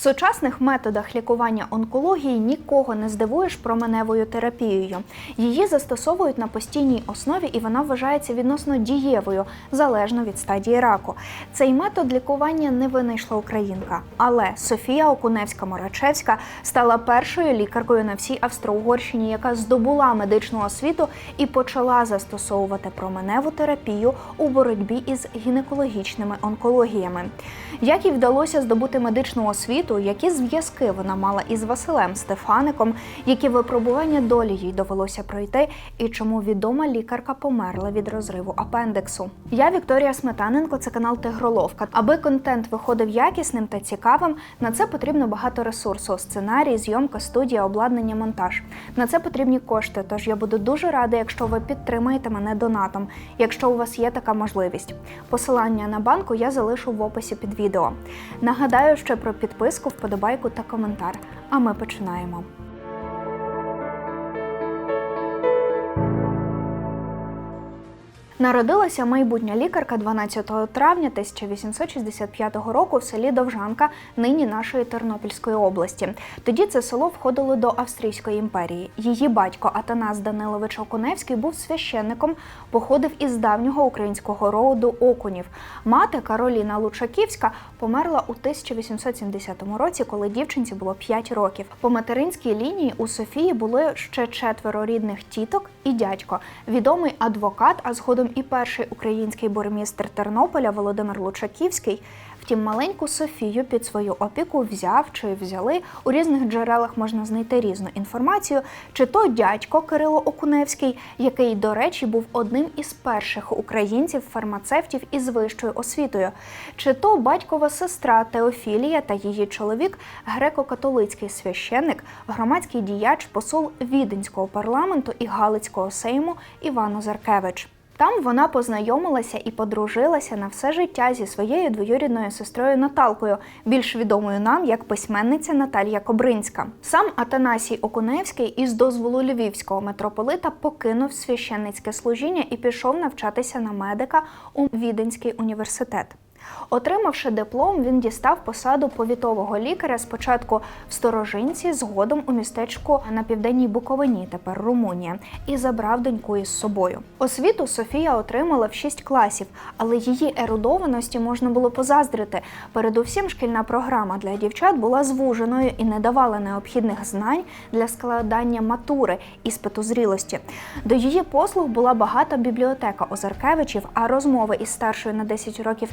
сучасних методах лікування онкології нікого не здивуєш променевою терапією. Її застосовують на постійній основі, і вона вважається відносно дієвою, залежно від стадії раку. Цей метод лікування не винайшла українка, але Софія Окуневська-Морачевська стала першою лікаркою на всій Австро-Угорщині, яка здобула медичну освіту і почала застосовувати променеву терапію у боротьбі із гінекологічними онкологіями. Як їй вдалося здобути медичну освіту, які зв'язки вона мала із Василем Стефаником, які випробування долі їй довелося пройти, і чому відома лікарка померла від розриву апендиксу. Я Вікторія Сметаненко, це канал Тигроловка. Аби контент виходив якісним та цікавим, на це потрібно багато ресурсу: сценарій, зйомка, студія, обладнання, монтаж. На це потрібні кошти. Тож я буду дуже рада, якщо ви підтримаєте мене донатом, якщо у вас є така можливість. Посилання на банку я залишу в описі під відео. Нагадаю ще про підписку, вподобайку та коментар. А ми починаємо. Народилася майбутня лікарка 12 травня 1865 року в селі Довжанка, нині нашої Тернопільської області. Тоді це село входило до Австрійської імперії. Її батько Атанас Данилович Окуневський був священником, походив із давнього українського роду окунів. Мати Кароліна Лучаківська померла у 1870 році, коли дівчинці було 5 років. По материнській лінії у Софії були ще четверо рідних тіток і дядько, відомий адвокат, а згодом і перший український бурмістр Тернополя Володимир Лучаківський. Втім, маленьку Софію під свою опіку взяв чи взяли. У різних джерелах можна знайти різну інформацію. Чи то дядько Кирило Окуневський, який, до речі, був одним із перших українців-фармацевтів із вищою освітою, чи то батькова сестра Теофілія та її чоловік, греко-католицький священник, громадський діяч, посол Віденського парламенту і Галицького сейму Івано Заркевич. Там вона познайомилася і подружилася на все життя зі своєю двоюрідною сестрою Наталкою, більш відомою нам як письменниця Наталія Кобринська. Сам Атанасій Окуневський із дозволу львівського митрополита покинув священницьке служіння і пішов навчатися на медика у Віденський університет. Отримавши диплом, він дістав посаду повітового лікаря спочатку в Сторожинці, згодом у містечку на південній Буковині, тепер Румунія, і забрав доньку із собою. Освіту Софія отримала в шість класів, але її ерудованості можна було позаздрити. Передусім, шкільна програма для дівчат була звуженою і не давала необхідних знань для складання матури іспиту зрілості. До її послуг була багата бібліотека Озаркевичів, а розмови із старшою на 10 років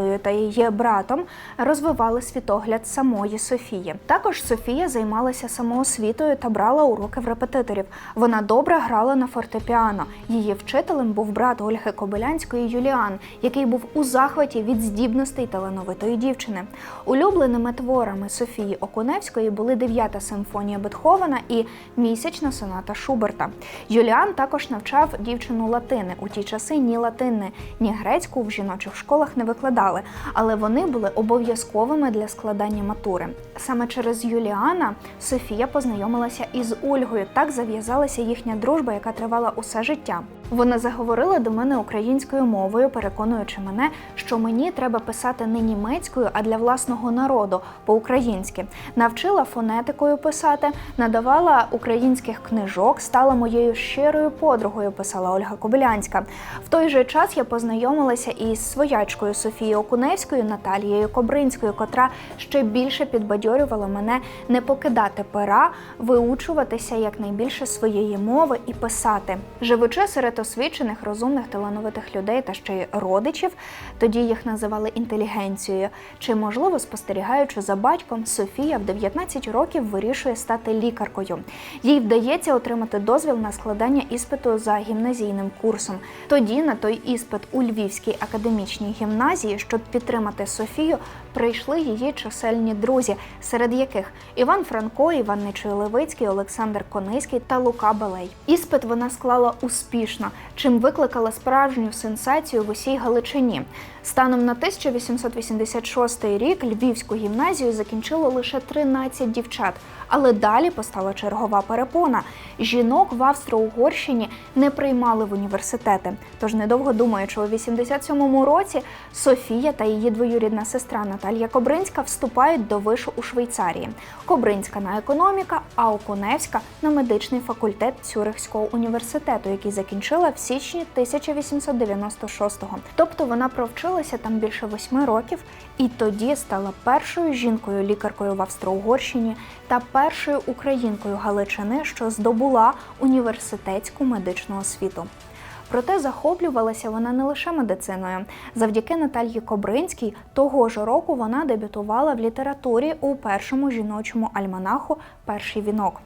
Наталею та її братом розвивали світогляд самої Софії. Також Софія займалася самоосвітою та брала уроки в репетиторів. Вона добре грала на фортепіано. Її вчителем був брат Ольги Кобилянської Юліан, який був у захваті від здібностей талановитої дівчини. Улюбленими творами Софії Окуневської були дев'ята симфонія Бетховена і місячна соната Шуберта. Юліан також навчав дівчину латини. У ті часи ні латини, ні грецьку в жіночих школах не викладали, але вони були обов'язковими для складання матури. Саме через Юліана Софія познайомилася із Ольгою. Так зав'язалася їхня дружба, яка тривала усе життя. Вона заговорила до мене українською мовою, переконуючи мене, що мені треба писати не німецькою, а для власного народу по-українськи. Навчила фонетикою писати, надавала українських книжок, стала моєю щирою подругою, писала Ольга Кобилянська. В той же час я познайомилася із своячкою Софією Окуневською Наталією Кобринською, котра ще більше підбадьорювала мене не покидати пера, виучуватися якнайбільше своєї мови і писати. Живучи серед освічених, розумних, талановитих людей та ще й родичів, тоді їх називали інтелігенцією. Чи можливо спостерігаючи за батьком, Софія в 19 років вирішує стати лікаркою. Їй вдається отримати дозвіл на складання іспиту за гімназійним курсом. Тоді на той іспит у Львівській академічній гімназії, щоб підтримати Софію, прийшли її чисельні друзі, серед яких Іван Франко, Іван Нечуй Левицький, Олександр Кониський та Лука Белей. Іспит вона склала успішно, чим викликала справжню сенсацію в усій Галичині. Станом на 1886 рік Львівську гімназію закінчило лише 13 дівчат, але далі постала чергова перепона. Жінок в Австро-Угорщині не приймали в університети. Тож, недовго думаючи, у 87-му році Софія та її двоюрідна сестра Наталія Кобринська вступають до вишу у Швейцарії. Кобринська на економіка, а Окуневська на медичний факультет Цюрихського університету, який закінчила в січні 1896-го. Тобто вона провчилася там більше восьми років і тоді стала першою жінкою лікаркою в Австро-Угорщині та першою українкою Галичини, що здобула університетську медичну освіту. Проте захоплювалася вона не лише медициною. Завдяки Наталії Кобринській того ж року вона дебютувала в літературі у першому жіночому альманаху Перший вінок.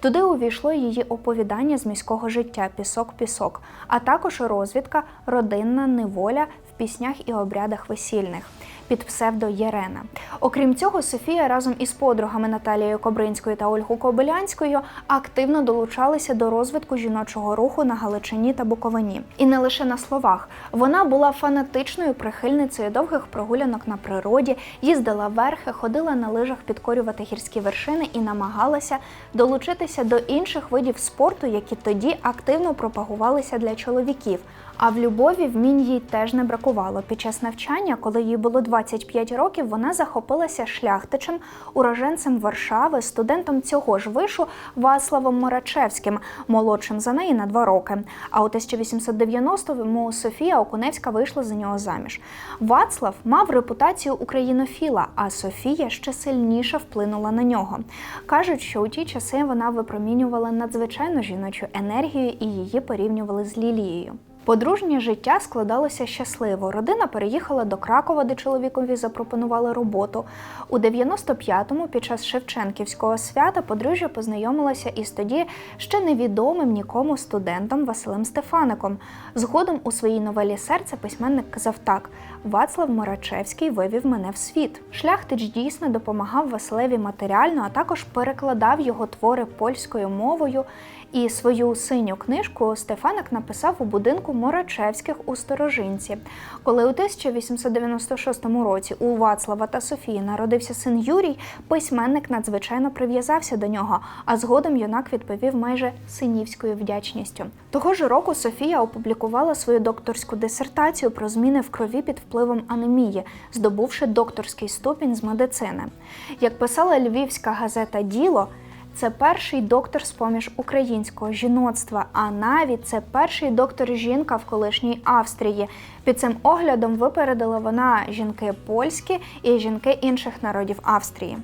Туди увійшло її оповідання з міського життя Пісок-пісок, а також розвідка Родинна неволя піснях і обрядах весільних під псевдо Єрена. Окрім цього, Софія разом із подругами Наталією Кобринською та Ольгою Кобилянською активно долучалися до розвитку жіночого руху на Галичині та Буковині. І не лише на словах. Вона була фанатичною прихильницею довгих прогулянок на природі, їздила верхи, ходила на лижах підкорювати гірські вершини і намагалася долучитися до інших видів спорту, які тоді активно пропагувалися для чоловіків. А в любові вмінь їй теж не бракувало. Під час навчання, коли їй було 25 років, вона захопилася шляхтичем, уроженцем Варшави, студентом цього ж вишу Ваславом Морачевським, молодшим за неї на два роки. А у 1890-му Софія Окуневська вийшла за нього заміж. Вацлав мав репутацію українофіла, а Софія ще сильніше вплинула на нього. Кажуть, що у ті часи вона випромінювала надзвичайну жіночу енергію і її порівнювали з Лілією. Подружнє життя складалося щасливо. Родина переїхала до Кракова, де чоловікові запропонували роботу. У 95-му, під час Шевченківського свята, подружжя познайомилася із тоді ще невідомим нікому студентом Василем Стефаником. Згодом у своїй новелі Серце письменник казав так: Вацлав Морачевський вивів мене в світ. Шляхтич дійсно допомагав Василеві матеріально, а також перекладав його твори польською мовою. І свою синю книжку Стефаник написав у будинку Морачевських у Сторожинці. Коли у 1896 році у Вацлава та Софії народився син Юрій, письменник надзвичайно прив'язався до нього, а згодом юнак відповів майже синівською вдячністю. Того ж року Софія опублікувала свою докторську дисертацію про зміни в крові під впливом анемії, здобувши докторський ступінь з медицини. Як писала львівська газета Діло. Це перший доктор з поміж українського жіноцтва, а навіть це перший доктор жінка в колишній Австрії. Під цим оглядом випередила вона жінки польські і жінки інших народів Австрії.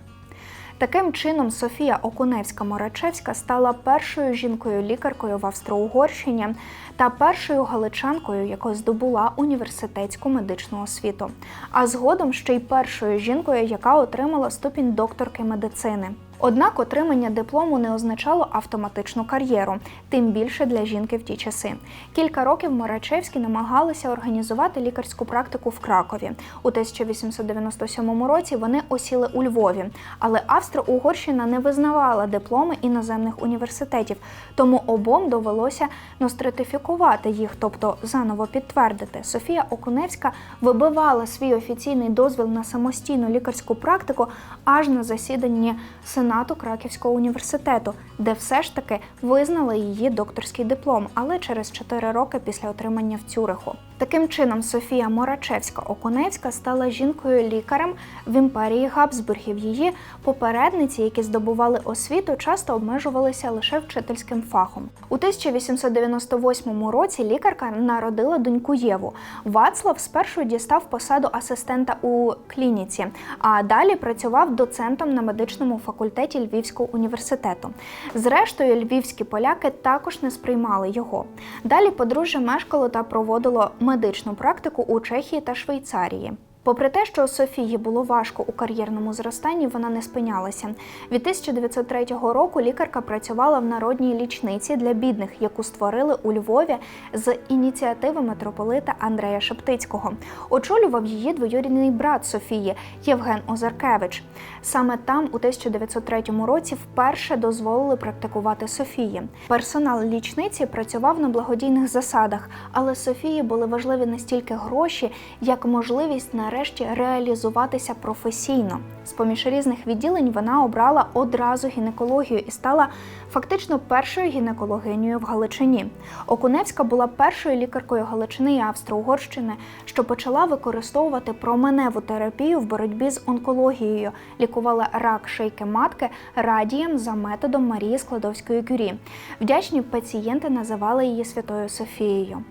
Таким чином, Софія Окуневська-Морачевська стала першою жінкою-лікаркою в Австро-Угорщині та першою галичанкою, яка здобула університетську медичну освіту, а згодом ще й першою жінкою, яка отримала ступінь докторки медицини. Однак отримання диплому не означало автоматичну кар'єру, тим більше для жінки в ті часи. Кілька років Морачевські намагалися організувати лікарську практику в Кракові. У 1897 році вони осіли у Львові, але Австро-Угорщина не визнавала дипломи іноземних університетів, тому обом довелося ностритифікувати їх, тобто заново підтвердити. Софія Окуневська вибивала свій офіційний дозвіл на самостійну лікарську практику аж на засіданні Сенату Краківського університету, де все ж таки визнали її докторський диплом, але через 4 роки після отримання в Цюриху. Таким чином, Софія Морачевська-Окуневська стала жінкою-лікарем в імперії Габсбургів. Її попередниці, які здобували освіту, часто обмежувалися лише вчительським фахом. У 1898 році лікарка народила доньку Єву. Вацлав спершу дістав посаду асистента у клініці, а далі працював доцентом на медичному факультеті Львівського університету. Зрештою, львівські поляки також не сприймали його. Далі подружжя мешкало та проводило медичну практику у Чехії та Швейцарії. Попри те, що Софії було важко у кар'єрному зростанні, вона не спинялася. Від 1903 року лікарка працювала в народній лічниці для бідних, яку створили у Львові з ініціативи митрополита Андрея Шептицького. Очолював її двоюрідний брат Софії Євген Озаркевич. Саме там, у 1903 році, вперше дозволили практикувати Софії. Персонал лічниці працював на благодійних засадах, але Софії були важливі не стільки гроші, як можливість нарешті реалізуватися професійно. З поміж різних відділень вона обрала одразу гінекологію і стала фактично першою гінекологинею в Галичині. Окуневська була першою лікаркою Галичини і Австро-Угорщини, що почала використовувати променеву терапію в боротьбі з онкологією, лікувала рак шийки матки радієм за методом Марії Складовської кюрі. Вдячні пацієнти називали її Святою Софією.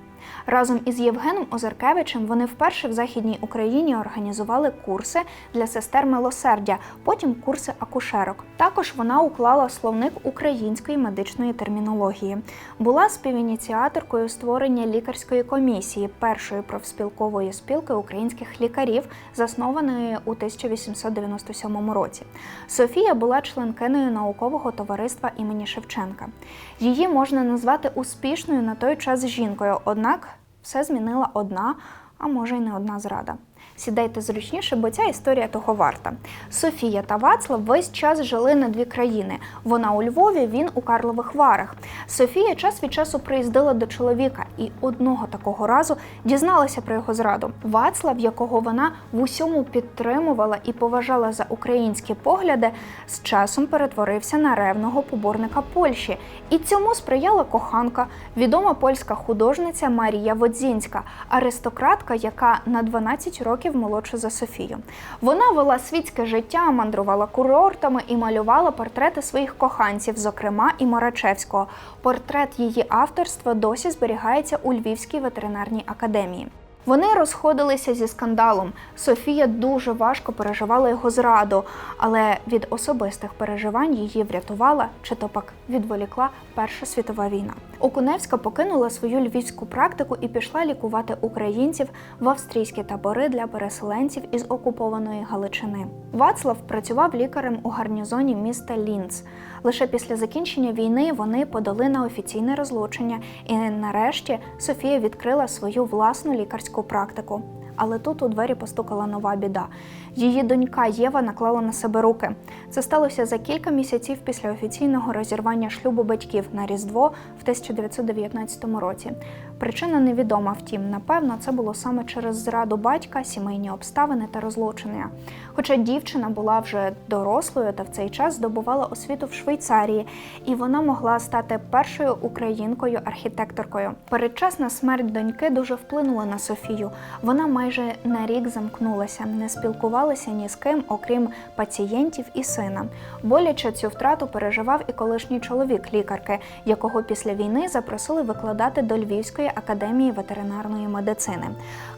Разом із Євгеном Озаркевичем вони вперше в Західній Україні організували курси для сестер милосердя, потім курси акушерок. Також вона уклала словник української медичної термінології. Була співініціаторкою створення лікарської комісії першої профспілкової спілки українських лікарів, заснованої у 1897 році. Софія була членкиною наукового товариства імені Шевченка. Її можна назвати успішною на той час жінкою, однак все змінила одна, а може й не одна зрада. Сідайте зручніше, бо ця історія того варта. Софія та Вацлав весь час жили на дві країни. Вона у Львові, він у Карлових Варах. Софія час від часу приїздила до чоловіка і одного такого разу дізналася про його зраду. Вацлав, якого вона в усьому підтримувала і поважала за українські погляди, з часом перетворився на ревного поборника Польщі. І цьому сприяла коханка, відома польська художниця Марія Водзінська, аристократка, яка на 12 років молодша за Софію. Вона вела світське життя, мандрувала курортами і малювала портрети своїх коханців, зокрема і Марачевського. Портрет її авторства досі зберігається у Львівській ветеринарній академії. Вони розходилися зі скандалом. Софія дуже важко переживала його зраду, але від особистих переживань її врятувала чи то пак відволікла Перша світова війна. Окуневська покинула свою львівську практику і пішла лікувати українців в австрійські табори для переселенців із окупованої Галичини. Вацлав працював лікарем у гарнізоні міста Лінц. Лише після закінчення війни вони подали на офіційне розлучення, і нарешті Софія відкрила свою власну лікарську практику. Але тут у двері постукала нова біда. Її донька Єва наклала на себе руки. Це сталося за кілька місяців після офіційного розірвання шлюбу батьків на Різдво в 1919 році. Причина невідома, втім, напевно, це було саме через зраду батька, сімейні обставини та розлучення. Хоча дівчина була вже дорослою та в цей час здобувала освіту в Швейцарії, і вона могла стати першою українкою-архітекторкою. Передчасна смерть доньки дуже вплинула на Софію. Вона майже на рік замкнулася, не спілкувалася ні з ким, окрім пацієнтів і сина. Боляче цю втрату переживав і колишній чоловік лікарки, якого після війни запросили викладати до Львівської академії ветеринарної медицини.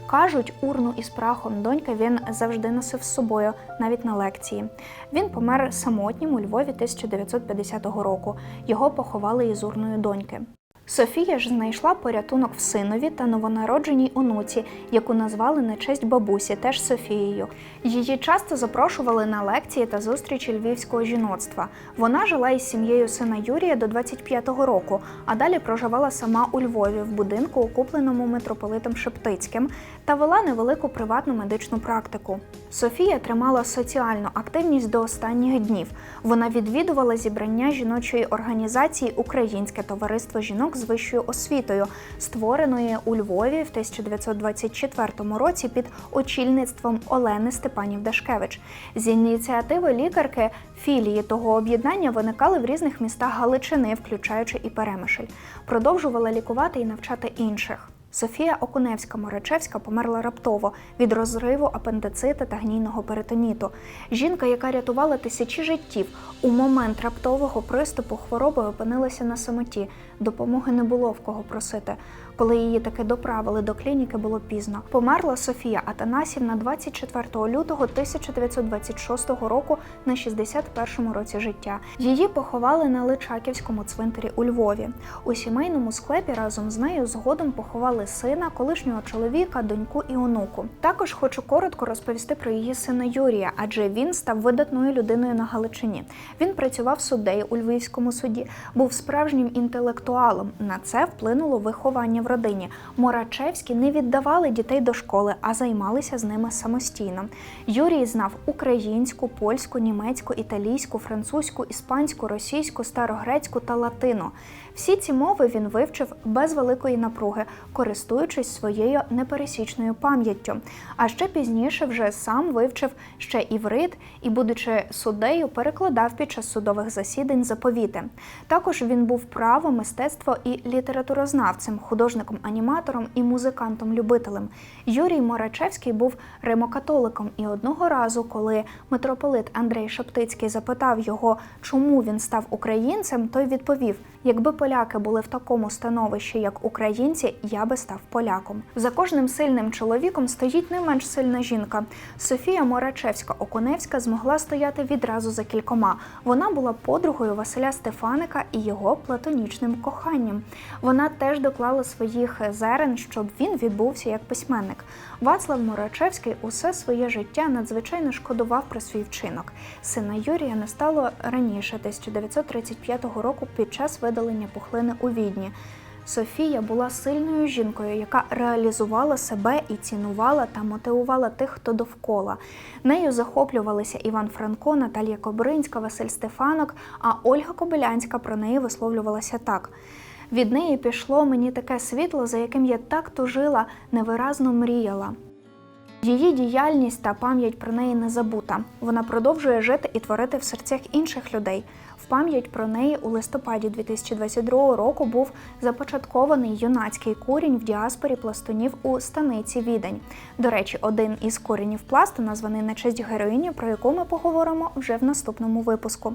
Кажуть, урну із прахом доньки він завжди носив з собою, навіть на лекції. Він помер самотнім у Львові 1950 року. Його поховали із урною доньки. Софія ж знайшла порятунок в синові та новонародженій онуці, яку назвали на честь бабусі, теж Софією. Її часто запрошували на лекції та зустрічі львівського жіноцтва. Вона жила із сім'єю сина Юрія до 25-го року, а далі проживала сама у Львові в будинку, окупленому митрополитом Шептицьким, та вела невелику приватну медичну практику. Софія тримала соціальну активність до останніх днів. Вона відвідувала зібрання жіночої організації Українське товариство жінок з вищою освітою, створеної у Львові в 1924 році під очільництвом Олени Степанів Дашкевич. З ініціативи лікарки філії того об'єднання виникали в різних містах Галичини, включаючи і Перемишль. Продовжувала лікувати і навчати інших. Софія Окуневська Морачевська померла раптово від розриву апендицита та гнійного перитоніту. Жінка, яка рятувала тисячі життів, у момент раптового приступу хвороби опинилася на самоті. Допомоги не було в кого просити. Коли її таки доправили до клініки, було пізно. Померла Софія Атанасівна 24 лютого 1926 року на 61-му році життя. Її поховали на Личаківському цвинтарі у Львові. У сімейному склепі разом з нею згодом поховали сина, колишнього чоловіка, доньку і онуку. Також хочу коротко розповісти про її сина Юрія, адже він став видатною людиною на Галичині. Він працював суддею у Львівському суді, був справжнім інтелектуалом. На це вплинуло виховання в родині. Морачевські не віддавали дітей до школи, а займалися з ними самостійно. Юрій знав українську, польську, німецьку, італійську, французьку, іспанську, російську, старогрецьку та латину. Всі ці мови він вивчив без великої напруги, користуючись своєю непересічною пам'яттю. А ще пізніше вже сам вивчив ще іврит і, будучи суддею, перекладав під час судових засідань заповіти. Також він був право, мистецтво і літературознавцем, художником-аніматором і музикантом-любителем. Юрій Морачевський був римокатоликом, і одного разу, коли митрополит Андрей Шептицький запитав його, чому він став українцем, той відповів: якби поляки були в такому становищі, як українці, я би став поляком. За кожним сильним чоловіком стоїть не менш сильна жінка. Софія Морачевська Окуневська змогла стояти відразу за кількома. Вона була подругою Василя Стефаника і його платонічним коханням. Вона теж доклала своїх зерен, щоб він відбувся як письменник. Вацлав Морачевський усе своє життя надзвичайно шкодував про свій вчинок. Сина Юрія не стало раніше, 1935 року, під час видалення пухлини у Відні. Софія була сильною жінкою, яка реалізувала себе і цінувала та мотивувала тих, хто довкола. Нею захоплювалися Іван Франко, Наталія Кобринська, Василь Стефанок, а Ольга Кобилянська про неї висловлювалася так. Від неї пішло мені таке світло, за яким я так тужила, невиразно мріяла. Її діяльність та пам'ять про неї не забута. Вона продовжує жити і творити в серцях інших людей. В пам'ять про неї у листопаді 2022 року був започаткований юнацький курінь в діаспорі пластунів у станиці Відень. До речі, один із куренів пласту названий на честь героїні, про яку ми поговоримо вже в наступному випуску.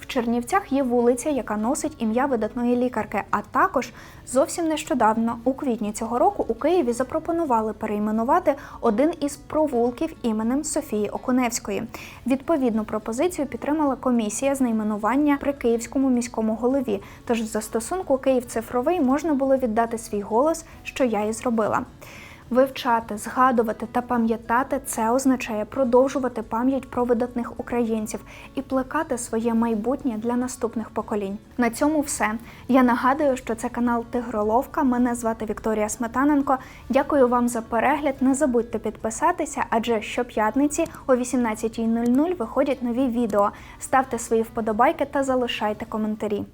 В Чернівцях є вулиця, яка носить ім'я видатної лікарки. А також зовсім нещодавно, у квітні цього року, у Києві запропонували перейменувати один із провулків іменем Софії Окуневської. Відповідну пропозицію підтримала комісія з найменування при Київському міському голові. Тож в застосунку Київ цифровий можна було віддати свій голос, що я і зробила. Вивчати, згадувати та пам'ятати це означає продовжувати пам'ять про видатних українців і плекати своє майбутнє для наступних поколінь. На цьому все. Я нагадую, що це канал Тигроловка. Мене звати Вікторія Сметаненко. Дякую вам за перегляд. Не забудьте підписатися, адже щоп'ятниці о 18.00 виходять нові відео. Ставте свої вподобайки та залишайте коментарі.